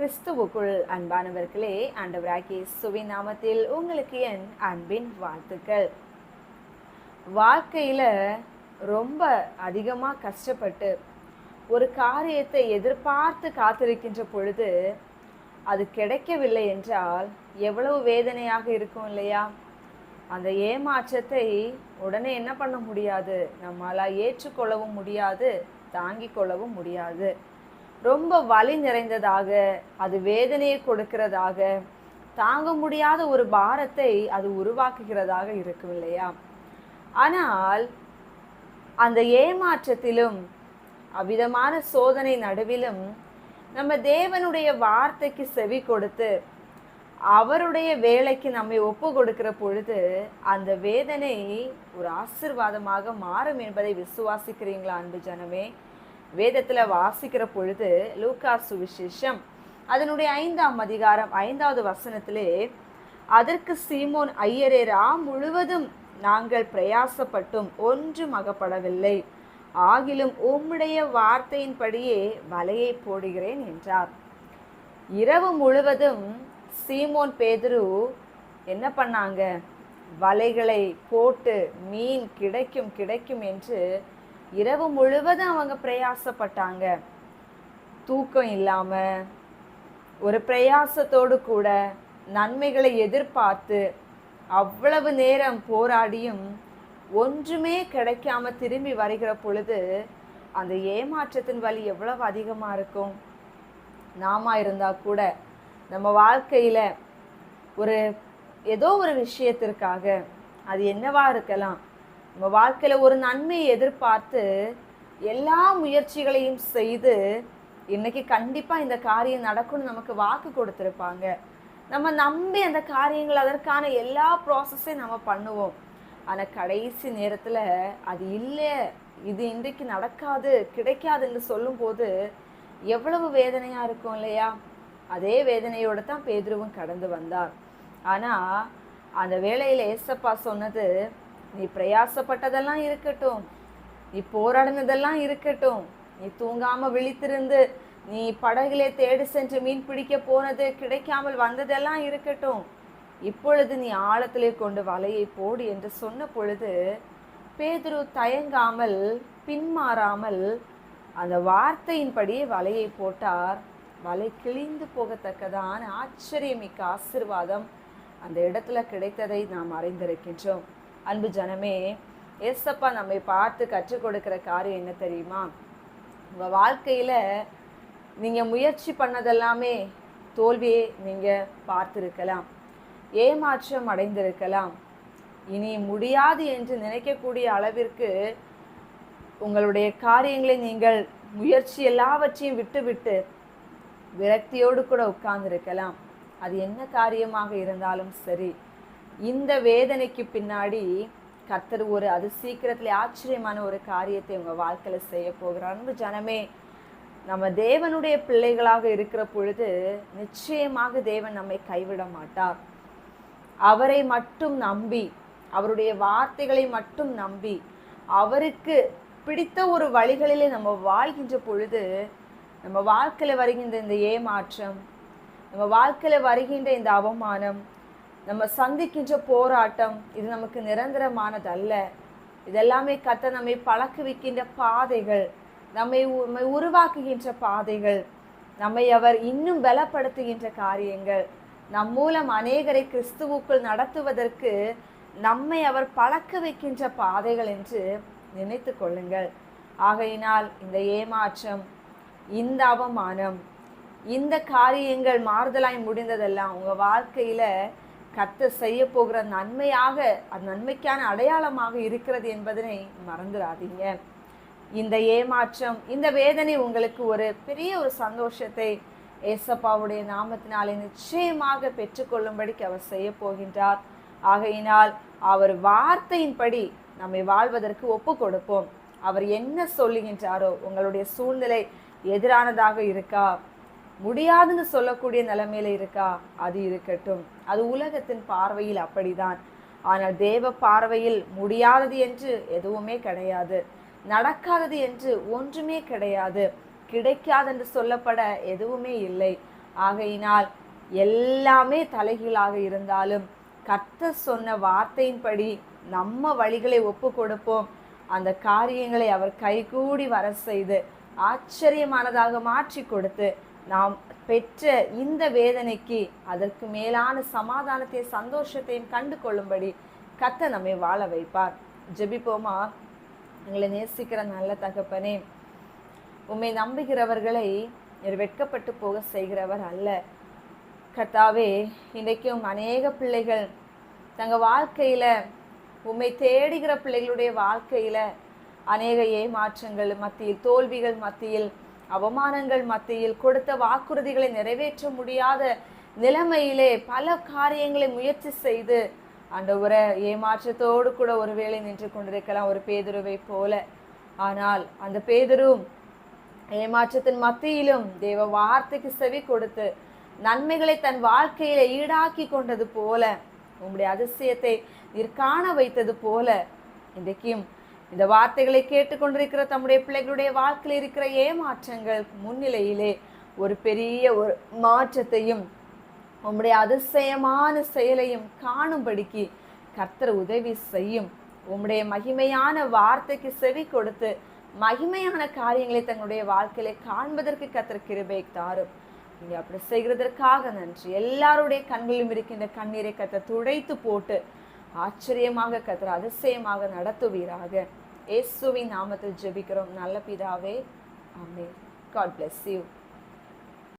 கிறிஸ்துவுக்குள் அன்பானவர்களே ஆண்டவராகி சுவி நாமத்தில் உங்களுக்கு என் அன்பின் வாழ்த்துக்கள். வாழ்க்கையில் ரொம்ப அதிகமாக கஷ்டப்பட்டு ஒரு காரியத்தை எதிர்பார்த்து காத்திருக்கின்ற பொழுது அது கிடைக்கவில்லை என்றால் எவ்வளவு வேதனையாக இருக்கும் இல்லையா? அந்த ஏமாற்றத்தை உடனே என்ன பண்ண முடியாது? நம்மளால் ஏற்றுக்கொள்ளவும் முடியாது தாங்கிக் கொள்ளவும் முடியாது. ரொம்ப வலி நிறைந்ததாக அது வேதனையை கொடுக்கிறதாக தாங்க முடியாத ஒரு பாரத்தை அது உருவாக்குகிறதாக இருக்கும் இல்லையா ஆனால் அந்த ஏமாற்றத்திலும் அவ்விதமான சோதனை நடுவிலும் நம்ம தேவனுடைய வார்த்தைக்கு செவி கொடுத்து அவருடைய வேலைக்கு நம்மை ஒப்பு கொடுக்கிற பொழுது அந்த வேதனை ஒரு ஆசிர்வாதமாக மாறும் என்பதை விசுவாசிக்கிறீங்களா அன்பு ஜனமே? வேதத்தில் வாசிக்கிற பொழுது லூக்கா சுவிசேஷம். அதனுடைய ஐந்தாம் அதிகாரம் ஐந்தாவது வசனத்திலே அதற்கு சீமோன் ஐயரேரா முழுவதும் நாங்கள் பிரயாசப்பட்டும் ஒன்றும் அகப்படவில்லை. ஆகிலும் உம்முடைய வார்த்தையின்படியே வலையை போடுகிறேன் என்றார். இரவு முழுவதும் சீமோன் பேதுரு என்ன பண்ணாங்க? வலைகளை போட்டு மீன் கிடைக்கும் கிடைக்கும் என்று இரவு முழுவதும் அவங்க பிரயாசப்பட்டாங்க. தூக்கம் இல்லாம ஒரு பிரயாசத்தோடு கூட நன்மைகளை எதிர்பார்த்து அவ்வளவு நேரம் போராடியும் ஒன்றுமே கிடைக்காம திரும்பி வருகிற பொழுது அந்த ஏமாற்றத்தின் வலி எவ்வளவு அதிகமாக இருக்கும்? நாம இருந்தால் கூட நம்ம வாழ்க்கையில் ஒரு ஏதோ ஒரு விஷயத்திற்காக அது என்னவா இருக்கலாம்? நம்ம வாழ்க்கையில் ஒரு நன்மையை எதிர்பார்த்து எல்லா முயற்சிகளையும் செய்து இன்னைக்கு கண்டிப்பாக இந்த காரியம் நடக்கும்னு நமக்கு வாக்கு கொடுத்துருப்பாங்க. நம்ம நம்பி அந்த காரியங்கள் அதற்கான எல்லா ப்ராசஸையும் நம்ம பண்ணுவோம். ஆனால் கடைசி நேரத்தில் அது இல்லை இது இன்றைக்கு நடக்காது கிடைக்காதுன்னு சொல்லும்போது எவ்வளவு வேதனையாக இருக்கும் இல்லையா? அதே வேதனையோடு தான் பேதுருவும் கடந்து வந்தார். ஆனால் அந்த வேலையில் ஏசப்பா சொன்னது நீ பிரயாசப்பட்டதெல்லாம் இருக்கட்டும். நீ போராடினதெல்லாம் இருக்கட்டும். நீ தூங்காமல் விழித்திருந்து நீ படகிலே தேடி சென்று மீன் பிடிக்க போனது கிடைக்காமல் வந்ததெல்லாம் இருக்கட்டும். இப்பொழுது நீ ஆழத்திலே கொண்டு வலையை போடு என்று சொன்ன பொழுது பேதுரு தயங்காமல் பின்மாறாமல் அந்த வார்த்தையின்படியே வலையை போட்டார். வலை கிழிந்து போகத்தக்கதான ஆச்சரியமிக்க ஆசிர்வாதம் அந்த இடத்துல கிடைத்ததை நாம் அறிந்திருக்கின்றோம். அன்பு ஜனமே ஏசப்பா நம்மை பார்த்து கற்றுக் கொடுக்குற காரியம் என்ன தெரியுமா? உங்கள் வாழ்க்கையில் நீங்கள் முயற்சி பண்ணதெல்லாமே தோல்வியை நீங்கள் பார்த்துருக்கலாம். ஏமாற்றம் அடைந்திருக்கலாம். இனி முடியாது என்று நினைக்கக்கூடிய அளவிற்கு உங்களுடைய காரியங்களை நீங்கள் முயற்சி எல்லாவற்றையும் விட்டுவிட்டு விரக்தியோடு கூட உட்கார்ந்துருக்கலாம். அது என்ன காரியமாக இருந்தாலும் சரி. இந்த வேதனைக்கு பின்னாடி கர்த்தர் ஒரு அது சீக்கிரத்துல ஆச்சரியமான ஒரு காரியத்தை உங்க வாழ்க்கையில செய்ய போகிறார். அன்பு ஜனமே நம்ம தேவனுடைய பிள்ளைகளாக இருக்கிற பொழுது நிச்சயமாக தேவன் நம்மை கைவிட மாட்டார். அவரை மட்டும் நம்பி அவருடைய வார்த்தைகளை மட்டும் நம்பி அவருக்கு பிடித்த ஒரு வழிகளிலே நம்ம வாழ்கின்ற பொழுது நம்ம வாழ்க்கையில் வருகின்ற இந்த ஏமாற்றம் நம்ம வாழ்க்கையில் வருகின்ற இந்த அவமானம் நம்ம சந்திக்கின்ற போராட்டம் இது நமக்கு நிரந்தரமானதல்ல. இதெல்லாமே கத்த நம்மை பழக்குவிக்கின்ற பாதைகள் நம்மை உ- நம்மை உருவாக்குகின்ற பாதைகள் நம்மை அவர் இன்னும் பலப்படுத்துகின்ற காரியங்கள் நம் மூலம் அநேகரை கிறிஸ்துவுக்குள் நடத்துவதற்கு நம்மை அவர் பழக்க வைக்கின்ற பாதைகள் என்று நினைத்து கொள்ளுங்கள். ஆகையினால் இந்த ஏமாற்றம் இந்த அவமானம் இந்த காரியங்கள் மாறுதலாய் முடிந்ததெல்லாம் உங்கள் வாழ்க்கையில் கத்த செய்ய போகிற நன்மையாக அது நன்மைக்கான அடையாளமாக இருக்கிறது என்பதனை மறந்துடாதீங்க இந்த ஏமாற்றம் இந்த வேதனை உங்களுக்கு ஒரு பெரிய ஒரு சந்தோஷத்தை ஏசப்பாவுடைய நாமத்தினாலே நிச்சயமாக பெற்றுக்கொள்ளும்படிக்கு அவர் செய்ய போகின்றார். ஆகையினால் அவர் வார்த்தையின்படி நம்மை வாழ்வதற்கு ஒப்பு கொடுப்போம். அவர் என்ன சொல்லுகின்றாரோ உங்களுடைய சூழ்நிலை எதிரானதாக இருக்கா? முடியாதுன்னு சொல்லக்கூடிய நிலைமையில இருக்கா? அது இருக்கட்டும். அது உலகத்தின் பார்வையில் அப்படிதான். ஆனால் தேவ பார்வையில் முடியாதது என்று எதுவுமே கிடையாது. நடக்காதது என்று ஒன்றுமே கிடையாது. கிடைக்காது என்று சொல்லப்பட எதுவுமே இல்லை. ஆகையினால் எல்லாமே தலைகீழாக இருந்தாலும் கர்த்தர் சொன்ன வார்த்தையின்படி நம்ம வழிகளை ஒப்பு கொடுப்போம். அந்த காரியங்களை அவர் கைகூடி வர செய்து ஆச்சரியமானதாக மாற்றி கொடுத்து நாம் பெற்ற இந்த வேதனைக்கு அதற்கு மேலான சமாதானத்தையும் சந்தோஷத்தையும் கண்டு கொள்ளும்படி கத்த நம்மை வாழ வைப்பார். ஜெபிப்போமா? எங்களை நேசிக்கிற நல்ல தகப்பனே உம்மை நம்புகிறவர்களை வெட்கப்பட்டு போக செய்கிறவர் அல்ல. கர்த்தாவே இன்றைக்கும் அநேக பிள்ளைகள் தங்கள் வாழ்க்கையில் உம்மை தேடுகிற பிள்ளைகளுடைய வாழ்க்கையில் அநேக ஏமாற்றங்கள் மத்தியில் தோல்விகள் மத்தியில் அவமானங்கள் மத்தியில் கொடுத்த வாக்குறுதிகளை நிறைவேற்ற முடியாத நிலைமையிலே பல காரியங்களை முயற்சி செய்து ஆண்டவரை ஏமாற்றத்தோடு கூட ஒருவேளை நின்று கொண்டிருக்கலாம் ஒரு பேதுருவை போல. ஆனால் அந்த பேதுரும் ஏமாற்றத்தின் மத்தியிலும் தேவ வார்த்தைக்கு செவி கொடுத்து நன்மைகளை தன் வாழ்க்கையில ஈடாக்கி கொண்டது போல உங்களுடைய அதிசயத்தை நீர் காண வைத்தது போல இன்றைக்கும் இந்த வார்த்தைகளை கேட்டுக்கொண்டிருக்கிற தம்முடைய பிள்ளைகளுடைய வாழ்க்கையில் இருக்கிற ஏமாற்றங்கள் முன்னிலையிலே ஒரு பெரிய ஒரு மாற்றத்தையும் உம்முடைய அதிசயமான செயலையும் காணும்படிக்கு கர்த்தர் உதவி செய்யும். உம்முடைய மகிமையான வார்த்தைக்கு செவி கொடுத்து மகிமையான காரியங்களை தங்களுடைய வாழ்க்கையில காண்பதற்கு கர்த்தர் கிருபை தாரும். நீங்க அப்படி செய்கிறதற்காக நன்றி. எல்லாருடைய கண்களிலும் இருக்கின்ற கண்ணீரை கத்த துடைத்து போட்டு ஆச்சரியமாக கத்தர் அதிசயமாக நடத்துவீராக. இயேசுவின் நாமத்தில் ஜெபிக்கிறோம். நல்ல பிதாவே ஆமே காட் bless யூ